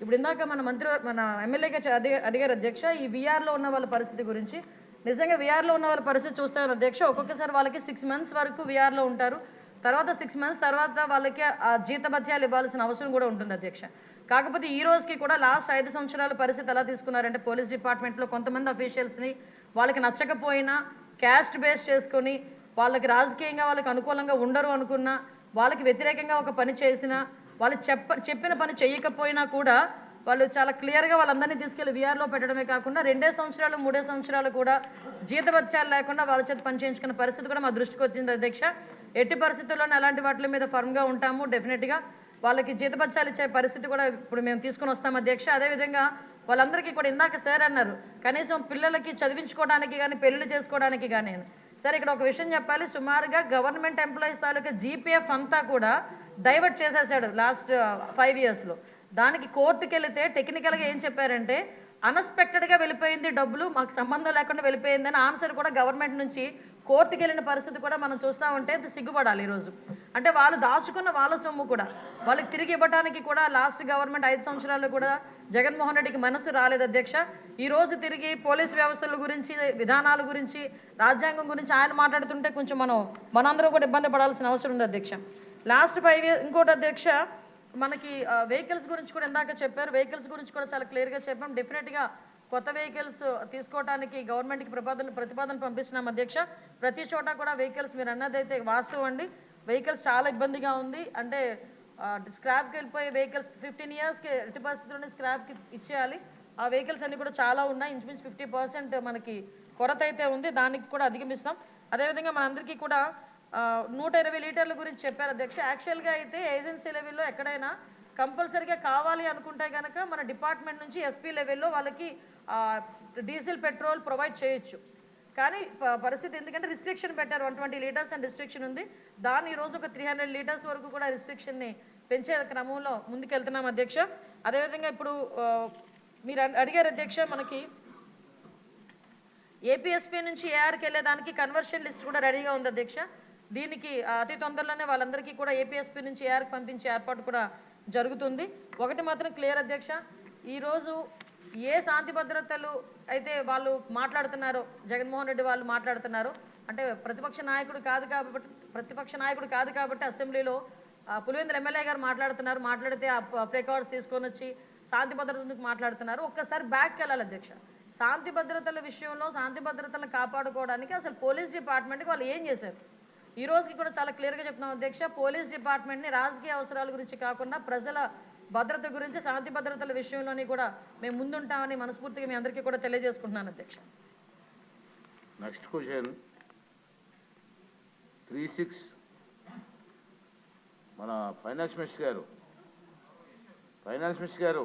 ఇప్పుడు ఇందాక మన మంత్రి మన ఎమ్మెల్యేగా అడిగారు అధ్యక్ష ఈ విఆర్లో ఉన్న వాళ్ళ పరిస్థితి గురించి. నిజంగా విఆర్లో ఉన్న వాళ్ళ పరిస్థితి చూస్తాను అధ్యక్ష ఒక్కొక్కసారి వాళ్ళకి సిక్స్ మంత్స్ వరకు విఆర్లో ఉంటారు. తర్వాత సిక్స్ మంత్స్ తర్వాత వాళ్ళకి ఆ జీతభత్యాలు ఇవ్వాల్సిన అవసరం కూడా ఉంటుంది అధ్యక్ష. కాకపోతే ఈ రోజుకి కూడా లాస్ట్ ఐదు సంవత్సరాల పరిస్థితి ఎలా తీసుకున్నారంటే పోలీస్ డిపార్ట్మెంట్లో కొంతమంది అఫీషియల్స్ని వాళ్ళకి నచ్చకపోయినా క్యాస్ట్ బేస్ చేసుకొని వాళ్ళకి రాజకీయంగా వాళ్ళకి అనుకూలంగా ఉండరు అనుకున్నా వాళ్ళకి వ్యతిరేకంగా ఒక పని చేసినా వాళ్ళు చెప్ప చెప్పిన పని చేయకపోయినా కూడా వాళ్ళు చాలా క్లియర్గా వాళ్ళందరినీ తీసుకెళ్ళి విఆర్లో పెట్టడమే కాకుండా రెండే సంవత్సరాలు మూడే సంవత్సరాలు కూడా జీతభత్యాలు లేకుండా వాళ్ళ చేత పని చేయించుకున్న పరిస్థితి కూడా మా దృష్టికి వచ్చింది అధ్యక్ష. ఎట్టి పరిస్థితుల్లోనే అలాంటి వాటి మీద ఫర్మ్గా ఉంటాము డెఫినెట్గా వాళ్ళకి జీతభత్యాలు ఇచ్చే పరిస్థితి కూడా ఇప్పుడు మేము తీసుకుని వస్తాం అధ్యక్ష. అదేవిధంగా వాళ్ళందరికీ కూడా ఇందాక సార్ అన్నారు కనీసం పిల్లలకి చదివించుకోవడానికి కానీ పెళ్ళి చేసుకోవడానికి కానీ సరే ఇక్కడ ఒక విషయం చెప్పాలి. సుమారుగా గవర్నమెంట్ ఎంప్లాయీస్ తాలూకా జీపీఎఫ్ అంతా కూడా డైవర్ట్ చేసేసాడు లాస్ట్ ఫైవ్ ఇయర్స్లో దానికి కోర్టుకి వెళితే టెక్నికల్గా ఏం చెప్పారంటే అన్ఎక్స్పెక్టెడ్గా వెళ్ళిపోయింది డబ్బులు మాకు సంబంధం లేకుండా వెళ్ళిపోయిందని ఆన్సర్ కూడా గవర్నమెంట్ నుంచి కోర్టుకి వెళ్ళిన పరిస్థితి కూడా మనం చూస్తూ ఉంటే అది సిగ్గుపడాలి ఈరోజు. అంటే వాళ్ళు దాచుకున్న వాళ్ళ సొమ్ము కూడా. వాళ్ళకి తిరిగి ఇవ్వడానికి కూడా లాస్ట్ గవర్నమెంట్ ఐదు సంవత్సరాలు కూడా జగన్మోహన్ రెడ్డికి మనసు రాలేదు అధ్యక్ష. ఈరోజు తిరిగి పోలీస్ వ్యవస్థల గురించి విధానాల గురించి రాజ్యాంగం గురించి ఆయన మాట్లాడుతుంటే కొంచెం మనం మనందరం కూడా ఇబ్బంది పడాల్సిన అవసరం ఉంది అధ్యక్ష. లాస్ట్ ఫైవ్ ఇయర్ ఇంకోటి అధ్యక్ష మనకి వెహికల్స్ గురించి కూడా ఇందాక చెప్పారు. వెహికల్స్ గురించి కూడా చాలా క్లియర్గా చెప్పాం. డెఫినెట్గా కొత్త వెహికల్స్ తీసుకోవడానికి గవర్నమెంట్కి ప్రతిపాదన ప్రతిపాదన పంపిస్తున్నాం అధ్యక్ష. ప్రతి చోట కూడా వెహికల్స్ మీరు అన్నదైతే వాస్తవం అండి. వెహికల్స్ చాలా ఇబ్బందిగా ఉంది. అంటే స్క్రాప్కి వెళ్ళిపోయే వెహికల్స్ ఫిఫ్టీన్ ఇయర్స్కి ఎట్టి పరిస్థితుల్లోనే స్క్రాప్కి ఇచ్చేయాలి. ఆ వెహికల్స్ అన్నీ కూడా చాలా ఉన్నాయి. ఇంచుమించు ఫిఫ్టీ పర్సెంట్ మనకి కొరత అయితే ఉంది. దానికి కూడా అధిగమిస్తాం. అదేవిధంగా మనందరికీ కూడా నూట ఇరవై లీటర్ల గురించి చెప్పారు అధ్యక్ష. యాక్చువల్గా అయితే ఏజెన్సీ లెవెల్లో ఎక్కడైనా కంపల్సరీగా కావాలి అనుకుంటే కనుక మన డిపార్ట్మెంట్ నుంచి ఎస్పీ లెవెల్లో వాళ్ళకి డీజిల్ పెట్రోల్ ప్రొవైడ్ చేయొచ్చు. కానీ పరిస్థితి ఎందుకంటే రిస్ట్రిక్షన్ పెట్టారు. One twenty litres and restriction ఉంది. దాన్ని ఈరోజు రోజు ఒక త్రీ హండ్రెడ్ లీటర్స్ వరకు కూడా రిస్ట్రిక్షన్ని పెంచే క్రమంలో ముందుకెళ్తున్నాం అధ్యక్ష. అదేవిధంగా ఇప్పుడు మీరు అడిగారు అధ్యక్ష మనకి ఏపీఎస్పీ నుంచి ఏఆర్కి వెళ్ళేదానికి కన్వర్షన్ లిస్ట్ కూడా రెడీగా ఉంది అధ్యక్ష. దీనికి అతి తొందరలోనే వాళ్ళందరికీ కూడా ఏపీఎస్పీ నుంచి ఏఆర్కి పంపించే ఏర్పాటు కూడా జరుగుతుంది. ఒకటి మాత్రం క్లియర్ అధ్యక్ష ఈరోజు ఏ శాంతి భద్రతలు అయితే వాళ్ళు మాట్లాడుతున్నారో జగన్మోహన్ రెడ్డి వాళ్ళు మాట్లాడుతున్నారో అంటే ప్రతిపక్ష నాయకుడు కాదు కాబట్టి ప్రతిపక్ష నాయకుడు కాదు కాబట్టి అసెంబ్లీలో ఆ, ఎమ్మెల్యే గారు మాట్లాడుతున్నారు. మాట్లాడితే ఆ ప్రికార్డ్స్ తీసుకొని వచ్చి శాంతి భద్రత మాట్లాడుతున్నారు. ఒక్కసారి బ్యాక్కి వెళ్ళాలి అధ్యక్ష. శాంతి భద్రతల విషయంలో శాంతి భద్రతలను కాపాడుకోవడానికి అసలు పోలీస్ డిపార్ట్మెంట్కి వాళ్ళు ఏం చేశారు? ఈ రోజుకి కూడా చాలా క్లియర్గా చెప్తున్నాం అధ్యక్ష. పోలీస్ డిపార్ట్మెంట్ని రాజకీయ అవసరాల గురించి కాకుండా ప్రజల భద్రత గురించి శాంతి భద్రతల విషయంలోని కూడా మేము ముందుంటామని మనస్ఫూర్తిగా మీ అందరికీ కూడా తెలియజేసుకుంటున్నాను అధ్యక్ష. నెక్స్ట్ క్వశ్చన్ త్రీ సిక్స్ మన ఫైనాన్స్ మినిస్టర్ గారు. ఫైనాన్స్ మినిస్టర్ గారు.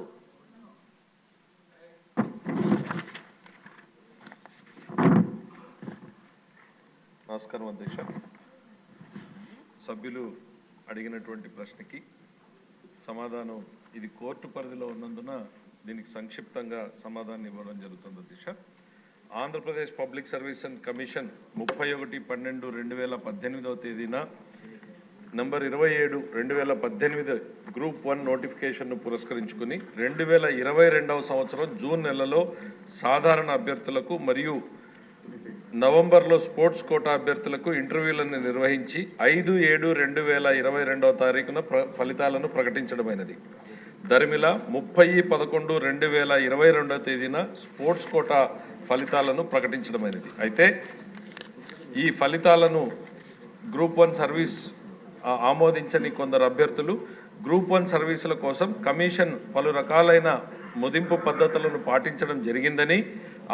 నమస్కారం అధ్యక్ష. సభ్యులు అడిగినటువంటి ప్రశ్నకి సమాధానం ఇది కోర్టు పరిధిలో ఉన్నందున దీనికి సంక్షిప్తంగా సమాధానం ఇవ్వడం జరుగుతుంది దిశ. Andhra Pradesh public service and commission ముప్పై ఒకటి పన్నెండు రెండు వేల పద్దెనిమిదవ తేదీన నంబర్ ఇరవై ఏడు రెండు వేల పద్దెనిమిది గ్రూప్ వన్ నోటిఫికేషన్ను పురస్కరించుకుని రెండు వేల ఇరవై రెండవ సంవత్సరం జూన్ నెలలో సాధారణ అభ్యర్థులకు మరియు నవంబర్లో స్పోర్ట్స్ కోటా అభ్యర్థులకు ఇంటర్వ్యూలను నిర్వహించి ఐదు ఏడు రెండు వేల ఇరవై రెండవ తారీఖున ప్ర ఫలితాలను ప్రకటించడమైనది. దరిమిల ముప్పై పదకొండు రెండు వేల ఇరవై రెండవ తేదీన స్పోర్ట్స్ కోటా ఫలితాలను ప్రకటించడమైనది. అయితే ఈ ఫలితాలను గ్రూప్ వన్ సర్వీస్ ఆమోదించని కొందరు అభ్యర్థులు గ్రూప్ వన్ సర్వీసుల కోసం కమిషన్ పలు రకాలైన ముదింపు పద్ధతులను పాటించడం జరిగిందని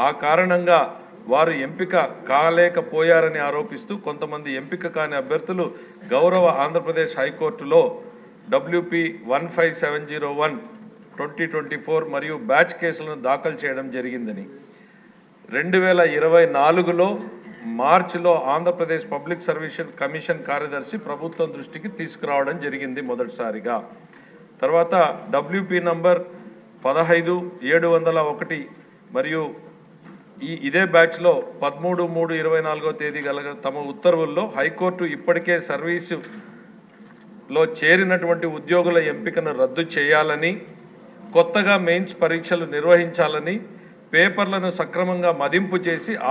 ఆ కారణంగా వారు ఎంపిక కాలేకపోయారని ఆరోపిస్తూ కొంతమంది ఎంపిక కాని అభ్యర్థులు గౌరవ ఆంధ్రప్రదేశ్ హైకోర్టులో WP one five seven zero one twenty twenty four మరియు బ్యాచ్ కేసులను దాఖలు చేయడం జరిగిందని. రెండు వేల ఇరవై నాలుగులో మార్చిలో ఆంధ్రప్రదేశ్ పబ్లిక్ సర్వీస్ కమిషన్ కార్యదర్శి ప్రభుత్వం దృష్టికి తీసుకురావడం జరిగింది మొదటిసారిగా. తర్వాత డబ్ల్యూపీ నంబర్ పదహైదు ఏడు వందల ఒకటి మరియు ఈ ఇదే బ్యాచ్లో పదమూడు మూడు ఇరవై నాలుగో తేదీ గల తమ ఉత్తర్వుల్లో హైకోర్టు ఇప్పటికే సర్వీసులో చేరినటువంటి ఉద్యోగుల ఎంపికను రద్దు చేయాలని కొత్తగా మెయిన్స్ పరీక్షలు నిర్వహించాలని పేపర్లను సక్రమంగా మదింపు చేసి